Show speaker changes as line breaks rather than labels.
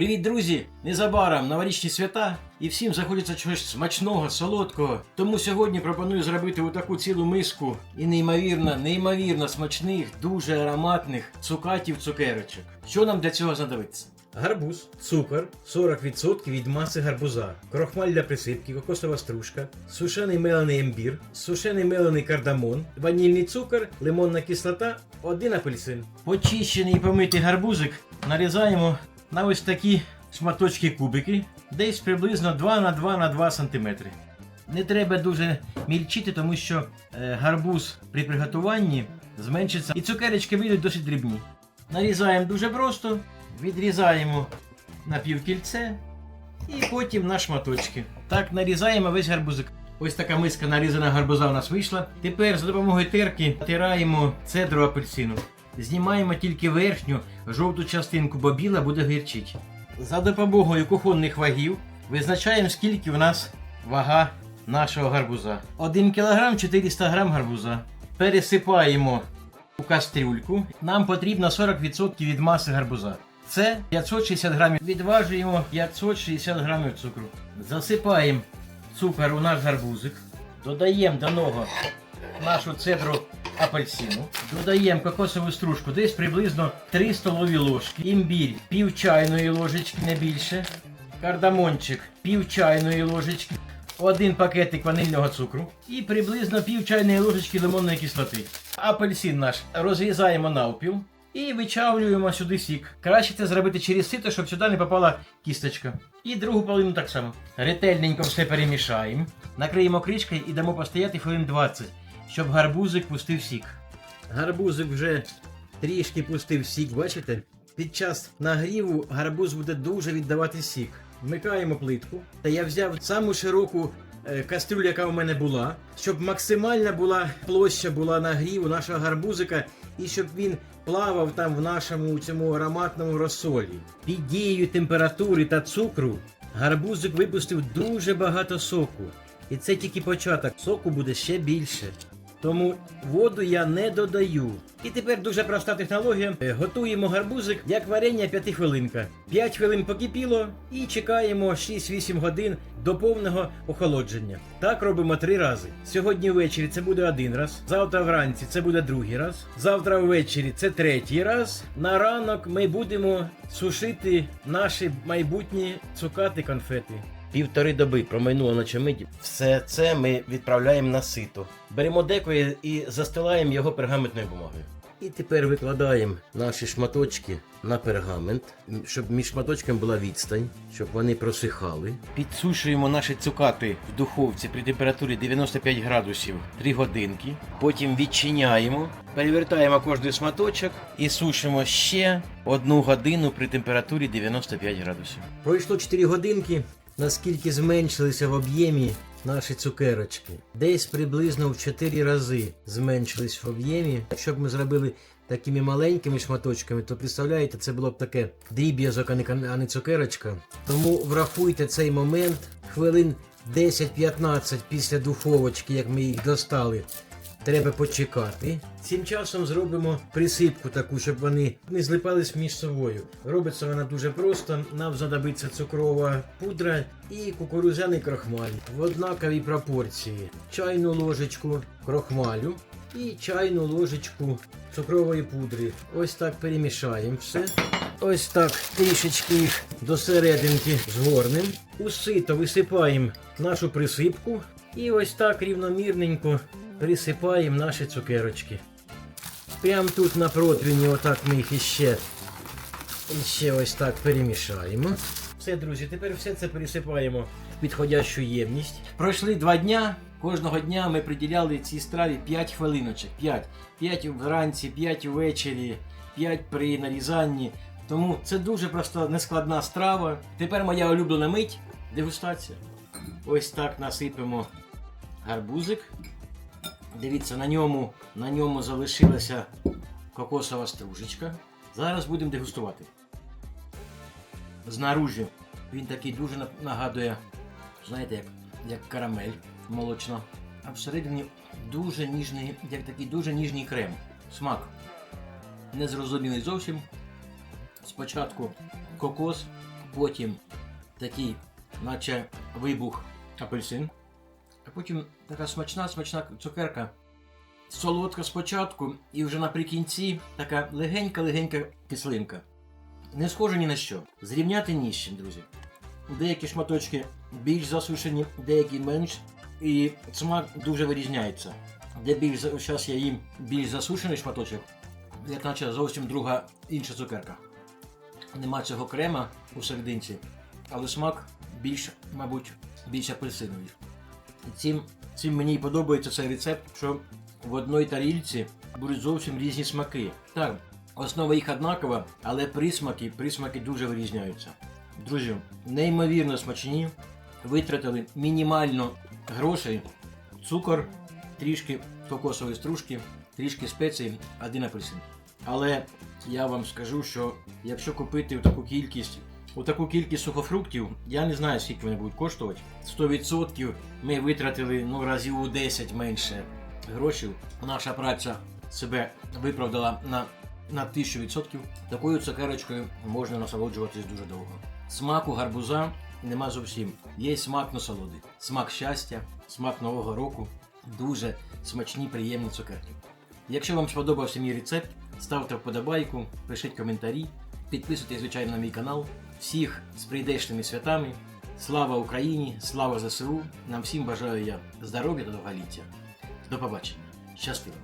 Привіт, друзі! Незабаром новорічні свята і всім захочеться чогось смачного, солодкого. Тому сьогодні пропоную зробити отаку цілу миску і неймовірно, неймовірно смачних, дуже ароматних цукатів цукерочок. Що нам для цього знадобиться? Гарбуз, цукор 40% від маси гарбуза, крохмаль для присипки, кокосова стружка, сушений мелений імбір, сушений мелений кардамон, ванільний цукор, лимонна кислота, один апельсин. Почищений і помитий гарбузик нарізаємо на ось такі шматочки кубики, десь приблизно 2 на 2 на 2 см. Не треба дуже мільчити, тому що е, гарбуз при приготуванні зменшиться і цукерочки вийдуть досить дрібні. Нарізаємо дуже просто, відрізаємо на півкільце і потім на шматочки. Так нарізаємо весь гарбузик. Ось така миска нарізана гарбуза у нас вийшла. Тепер за допомогою терки натираємо цедру апельсину. Знімаємо тільки верхню жовту частинку, бо біла буде гірчить. За допомогою кухонних вагів визначаємо, скільки в нас вага нашого гарбуза. 1 кг 400 г гарбуза. Пересипаємо у кастрюльку. Нам потрібно 40% від маси гарбуза. Це 560 грамів. Відважуємо 560 грамів цукру. Засипаємо цукор у наш гарбузик. Додаємо до нього нашу цедру апельсину. Додаємо кокосову стружку, десь приблизно 3 столові ложки. Імбірь пів чайної ложечки, не більше. Кардамончик пів чайної ложечки. Один пакетик ванильного цукру і приблизно пів чайної ложечки лимонної кислоти. Апельсин наш розрізаємо навпіл і вичавлюємо сюди сік. Краще це зробити через сито, щоб сюди не попала кісточка. І другу половину так само. Ретельненько все перемішаємо. Накриємо кришкою і дамо постояти хвилин 20, щоб гарбузик пустив сік. Гарбузик вже трішки пустив сік, бачите? Під час нагріву гарбуз буде дуже віддавати сік. Вмикаємо плитку. Та я взяв саму широку е, кастрюлю, яка у мене була, щоб максимальна була площа була нагріву нашого гарбузика, і щоб він плавав там в нашому цьому ароматному розсолі. Під дією температури та цукру гарбузик випустив дуже багато соку. І це тільки початок. Соку буде ще більше. Тому воду я не додаю. І тепер дуже проста технологія. Е, Готуємо гарбузик як варення 5 хвилинка. 5 хвилин покипіло і чекаємо 6-8 годин до повного охолодження. Так робимо три рази. Сьогодні ввечері це буде один раз. Завтра вранці це буде другий раз. Завтра ввечері це третій раз. На ранок ми будемо сушити наші майбутні цукати конфети. Півтори доби промайнуло на чомиді. Все це ми відправляємо на сито. Беремо деко і- і застилаємо його пергаментною бумагою. І тепер викладаємо наші шматочки на пергамент, щоб між шматочками була відстань, щоб вони просихали. Підсушуємо наші цукати в духовці при температурі 95 градусів 3 годинки. Потім відчиняємо, перевертаємо кожний шматочок і сушимо ще одну годину при температурі 95 градусів. Пройшло 4 годинки. Наскільки зменшилися в об'ємі наші цукерочки? Десь приблизно в 4 рази зменшились в об'ємі. Якщо б ми зробили такими маленькими шматочками, то представляєте, це було б таке дріб'язок, а не, цукерочка. Тому врахуйте цей момент хвилин 10-15 після духовочки, як ми їх достали. Треба почекати. Цим часом зробимо присипку таку, щоб вони не злипались між собою. Робиться вона дуже просто. Нам знадобиться цукрова пудра і кукурудзяний крохмаль в однаковій пропорції. Чайну ложечку крохмалю і чайну ложечку цукрової пудри. Ось так перемішаємо все. Ось так трішечки їх до серединки згорнем. У сито висипаємо нашу присипку і ось так рівномірненько присипаємо наші цукерочки. Прямо тут на противні, отак ми їх іще, іще ось так перемішаємо. Все, друзі, тепер все це пересипаємо в підходящу ємність. Пройшли два дня. Кожного дня ми приділяли цій страві 5 хвилиночок. 5. 5 вранці, 5 ввечері, 5 при нарізанні. Тому це дуже просто нескладна страва. Тепер моя улюблена мить дегустація. Ось так насипемо гарбузик. Дивіться, на ньому, на ньому залишилася кокосова стружечка. Зараз будемо дегустувати. Знаружі він такий дуже нагадує, знаєте, як, як карамель молочна. А всередині дуже ніжний, як такий дуже ніжний крем. Смак. Незрозумілий зовсім. Спочатку кокос, потім такий, наче вибух апельсин, а потім така смачна, смачна цукерка. Солодка спочатку, і вже наприкінці така легенька-легенька кислинка. Не схоже ні на що. Зрівняти ні з чим, друзі. Деякі шматочки більш засушені, деякі менш. І смак дуже вирізняється. Де більш зараз я їм більш засушений шматочок, як наче зовсім друга інша цукерка. Нема цього крема у серединці, але смак більш, мабуть, більш апельсиновий. І цим, цим мені і подобається цей рецепт, що в одній тарільці будуть зовсім різні смаки. Так, основа їх однакова, але присмаки, присмаки дуже вирізняються. Друзі, неймовірно смачні, витратили мінімально грошей, цукор, трішки кокосової стружки, трішки спецій, один апельсин. Але я вам скажу, що якщо купити таку кількість, таку кількість сухофруктів, я не знаю, скільки вони будуть коштувати. 100% ми витратили ну, разів у 10 менше грошей. Наша праця себе виправдала на, на 1000%. Такою цукерочкою можна насолоджуватись дуже довго. Смаку гарбуза нема зовсім. Є смак насолоди, смак щастя, смак Нового року. Дуже смачні, приємні цукерки. Якщо вам сподобався мій рецепт, ставте вподобайку, пишіть коментарі, підписуйтесь, звичайно, на мій канал. Всіх з прийдешними святами. Слава Україні! Слава ЗСУ! Нам всім бажаю я здоров'я та довголіття. До побачення. Щасливо!